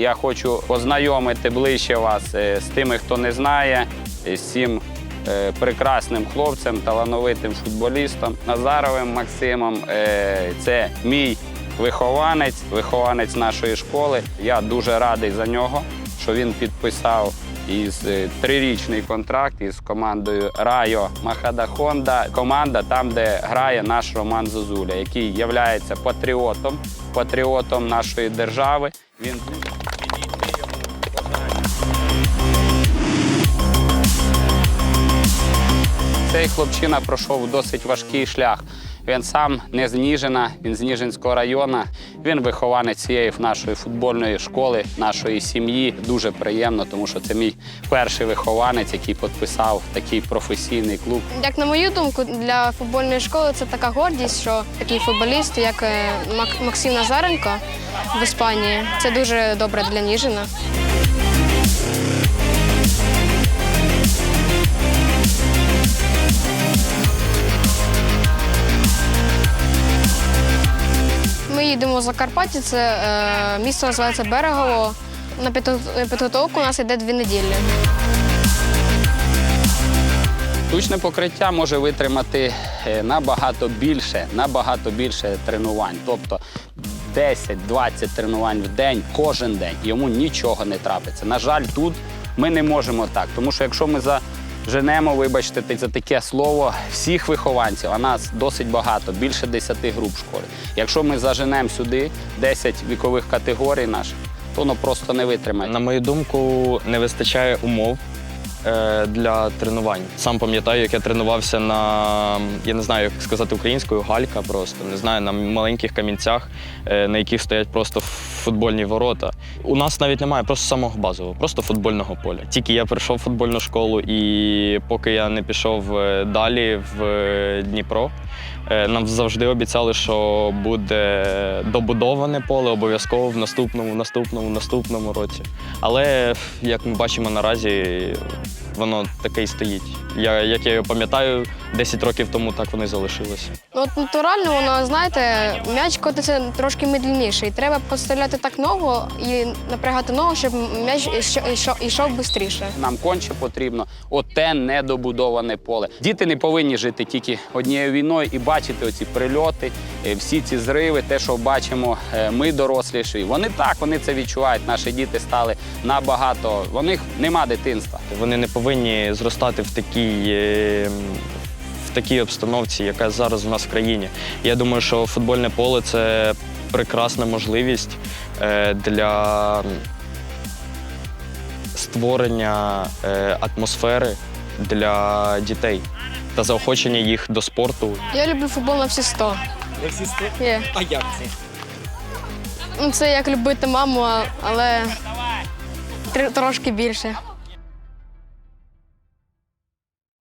Я хочу познайомити ближче вас е, з тими, хто не знає, з цим е, прекрасним хлопцем, талановитим футболістом Назаровим Максимом. Е, Це мій вихованець, вихованець нашої школи. Я дуже радий за нього, що він підписав із трирічний контракт із командою Райо Махада Хонда. Команда там, де грає наш Роман Зозуля, який є патріотом, патріотом нашої держави. Він Цей хлопчина пройшов досить важкий шлях. Він сам не з Ніжина, він з Ніжинського району. Він вихованець цієї нашої футбольної школи, нашої сім'ї. Дуже приємно, тому що це мій перший вихованець, який підписав такий професійний клуб. Як на мою думку, для футбольної школи це така гордість, що такий футболіст, як е, Мак- Максим Назаренко в Іспанії, це дуже добре для Ніжина. Їдемо в Закарпаття, це е, місто називається Берегово. На підготовку у нас йде дві неділі. Штучне покриття може витримати е, набагато більше, набагато більше тренувань. Тобто 10-20 тренувань в день, кожен день. Йому нічого не трапиться. На жаль, тут ми не можемо так. Тому що якщо ми заженемо, вибачте за таке слово, всіх вихованців, а нас досить багато, більше 10 груп школи. Якщо ми заженемо сюди 10 вікових категорій наших, то воно просто не витримає. На мою думку, не вистачає умов для тренувань. Сам пам'ятаю, як я тренувався на, я не знаю, як сказати українською, галька просто, не знаю, на маленьких камінцях, е, на яких стоять просто футбольні ворота. У нас навіть немає просто самого базового, просто футбольного поля. Тільки я прийшов в футбольну школу, і поки я не пішов е, далі в е, Дніпро, Е, Нам завжди обіцяли, що буде добудоване поле обов'язково в наступному, наступному, наступному році. Але як ми бачимо наразі, воно таке й стоїть. Я, як я пам'ятаю, 10 років тому так воно і залишилося. Ну, от натурально воно, знаєте, м'яч котиться трошки медленніше. І треба поставляти так ногу і напрягати ногу, щоб м'яч йшов швидше. Нам конче потрібно оте недобудоване поле. Діти не повинні жити тільки однією війною і бачити оці прильоти, е, всі ці зриви, те, що бачимо е, ми доросліші. Вони так, вони це відчувають. Наші діти стали набагато. У них нема дитинства. Вони не повинні зростати в такій, е, в такій обстановці, яка зараз у нас в країні. Я думаю, що футбольне поле це прекрасна можливість е, для створення е, атмосфери для дітей та заохочення їх до спорту. Я люблю футбол на всі 100. Не всі сто? Є. А як це? Ну, це як любити маму, але трошки більше.